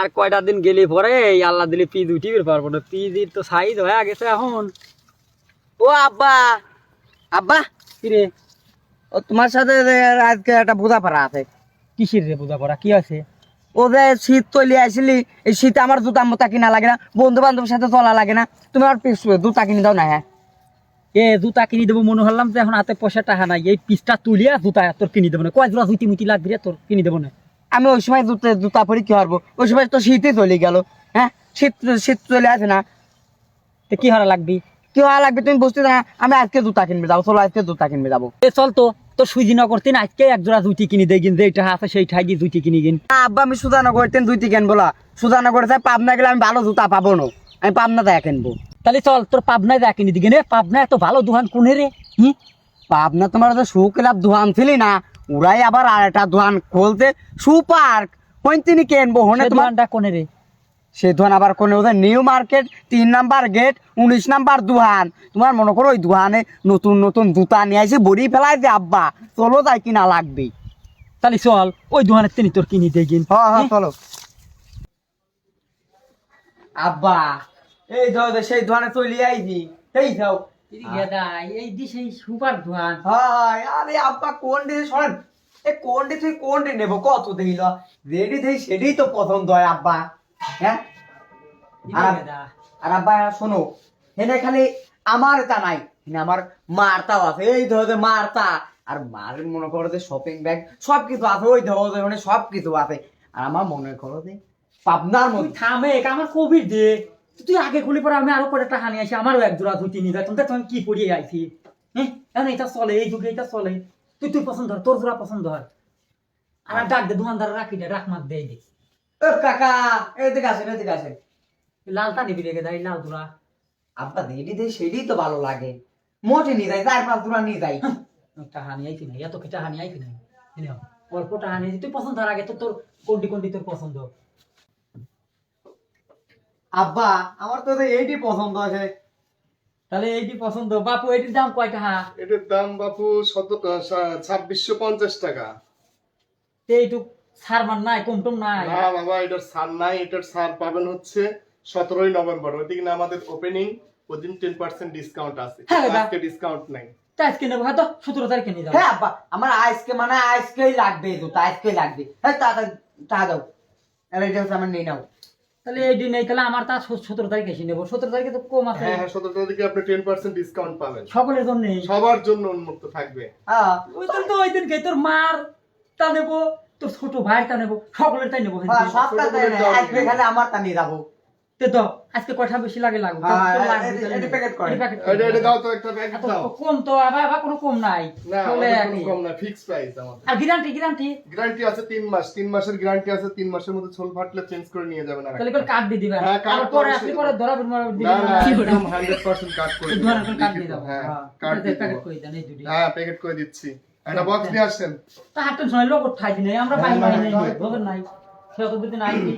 আর কয়টা দিন গেলে পরে এই আল্লাহ দিলে পিজ উঠিবে পারব না। পিজির তো সাইজ হয়ে গেছে এখন। ও আব্বা আব্বা কিরে ও তোমার সাথে আজকে একটা বোঝাপড়া আছে। কিসের রে বোঝা পড়া কি আছে? ও যে শীত তৈলি আসলি এই শীতে আমার জুতা মোতা কিনা লাগে না বন্ধু বান্ধবের সাথে চলা লাগে না। তুমি আমার পিস জুতা কিনে দাও না হ্যাঁ। এ জুতা কিনে দেবো মনে হলাম যে এখন হাতে পয়সা টাকা নাই। এই পিসটা তুলিয়া জুতা তোর কিনে দেবো না। কয় জোড়া জুতি মুতি লাগবে তোর? কিনে দেবো না। আমি ওই সময় জুতা জুতা পরি কি পারব ওই সময় তো শীতে চলে গেল হ্যাঁ? শীত শীত চলে আসে না। তো কি হারা লাগবি? কি হওয়া লাগবে তুমি বুঝতে না? আমি আজকে জুতা কিনবে যাব চলো আজকে জুতা কিনবে যাব। এ চল তো তোর সুইজি ন করতে না আজকে এক জোড়া জুতি কিনে দেয় কিন যেটা আছে সেই গিয়ে জুতি কিনে কিন আব্বা আমি সুধানগর তেন দুইটি কিনবো না সুধানগর চাই পাবনা গেলে আমি ভালো জুতা পাবো না। আমি পাবনা দেয়া কিনবো। তাহলে চল তোর পাবনায় যা কিনে দিকে রে পাবনায় এত ভালো দোকান কোনে রে? হুম? পাবনা তোমার শু ক্লাব দোকান ছিলি না। ওরাই আবার আর একটা দোকান খুলতে। শু পার্ক কোন তিনি কিনবো হনে দোকানটা কোনে রে? সে দোকান আবার কোনে ওদের? নিউ মার্কেট তিন নাম্বার গেট উনিশ নাম্বার দোকান তোমার মনে করো ওই দোকানে নতুন নতুন জুতা নিয়ে এসে বড়ি ফেলাই যে আব্বা। চলো তাই কিনা লাগবে। তাহলে চল ওই দোকানের তিনি তোর কিনে দেয় কিন হ্যাঁ হ্যাঁ চলো। আব্বা এই ধর সেই দোকানে চলি আইছি। এই যাও। এই দিস সুপার দোকান হাই আরে আব্বা কোন ডে শোনেন এ কোন ডে কোন ডে নেব? কত দিল রেডি থেই সেটাই তো পছন্দ হয় আব্বা। হ্যাঁ? আর আর আব্বা শোনো হেনে খালি আমার তা নাই। আমার মারতাও আছে এই ধরো মারতা। আর মার মনে করো যে শপিং ব্যাগ সব কিছু আছে ওই ধরো মানে সব কিছু আছে। আর আমার মনে করো যে পাবনার মধ্যে থামে আমার কোভিড দে। তুই আগে খুলি পরে আমি আরও পরে টাকা নিয়ে আসি আমারও এক জোড়া ধুতি নিয়ে তুমি তখন কি পরিয়ে আইছি? হ্যাঁ? এখন এটা চলে এই যুগে এটা চলে। তুই তুই পছন্দ হয় তোর জোড়া পছন্দ হয়। আর ডাক দে দোকানদার রাখি দে রাখ মাত দেই দে ও কাকা এদিকে আসেন এদিকে আসেন। লালটা নিবি রেখে দেয় লাল জোড়া। আব্বা রেডি দেই সেটাই তো ভালো লাগে। মোটে নিয়ে যাই চার পাঁচ দুরা নিয়ে যাই টাকা নিয়ে আইছি না এত কি টাকা নিয়ে আইছি না? অল্প টাকা নিয়ে তুই পছন্দ হওয়ার আগে তো তোর কোনটি কোনটি তোর পছন্দ? আব্বা আমার তো এইটি পছন্দ আছে। তাহলে এইটি পছন্দ। বাপু এইটির দাম কয় টাকা এটার দাম বাপু ছাব্বিশশো পঞ্চাশ টাকা। এইটুক নাই কম টম নাই না বাবা এটার সার নাই এটার সার পাবেন হচ্ছে সতেরোই নভেম্বর। ওইদিকে না আমাদের ওপেনিং ওদিন টেন পার্সেন্ট ডিসকাউন্ট আছে। হ্যাঁ, আজকে ডিসকাউন্ট নাই। তা আজকে নেব হয়তো সতেরো তারিখে নিয়ে যাব। হ্যাঁ আব্বা আমার আজকে মানে আজকেই লাগবে জুতা আজকেই লাগবে। হ্যাঁ টাকা দাও। এটা হচ্ছে আমার নিয়ে নাও। তাহলে এই দিন নেই তাহলে আমার তা সতেরো তারিখে এসে নেব। সতেরো তারিখে তো কম আছে। হ্যাঁ হ্যাঁ সতেরো তারিখে আপনি টেন পার্সেন্ট ডিসকাউন্ট পাবেন। সকলের জন্য সবার জন্য উন্মুক্ত থাকবে। হ্যাঁ ওই তাহলে তো ওই দিনকে তোর মার তা নেব তোর ছোট ভাইয়ের তা নেব সকলের তাই নেব। হ্যাঁ, সবটা তাই না, এখানে আমার তা নিয়ে যাব। তে তো আজকে কয়টা বেশি লাগে হ্যাঁ। প্যাকেট। এটা এটা দাও তো একটা দাও। কম তো আবার আবার কোনো কম নাই। না। কম না ফিক্স প্রাইস আমাদের। আর গ্যারান্টি গ্যারান্টি গ্যারান্টি আছে তিন মাস তিন মাসের গ্যারান্টি আছে তিন মাসের মধ্যে ছোল ফাটলে চেঞ্জ করে নিয়ে যাবেন আর তাহলে। কার্ড দিয়ে দিবেন। হ্যাঁ, পরে দেবো। পরে ধরা দিবেন না না। একদম হান্ড্রেড পার্সেন্ট কাট করে এই দেবো। ধরনের কার্ড দিয়ে দাও। হ্যাঁ হ্যাঁ কার্ড দিয়ে প্যাকেট করে দেন এই দুটি। হ্যাঁ প্যাকেট করে দিচ্ছি। একটা বক্স নিয়ে আসেন। তা হাঁটতে সময় লোক ঠাই দিনে? আমরা হ্যাঁ, বাড়ি নাই খবর নাই। সে অত দিন আইবি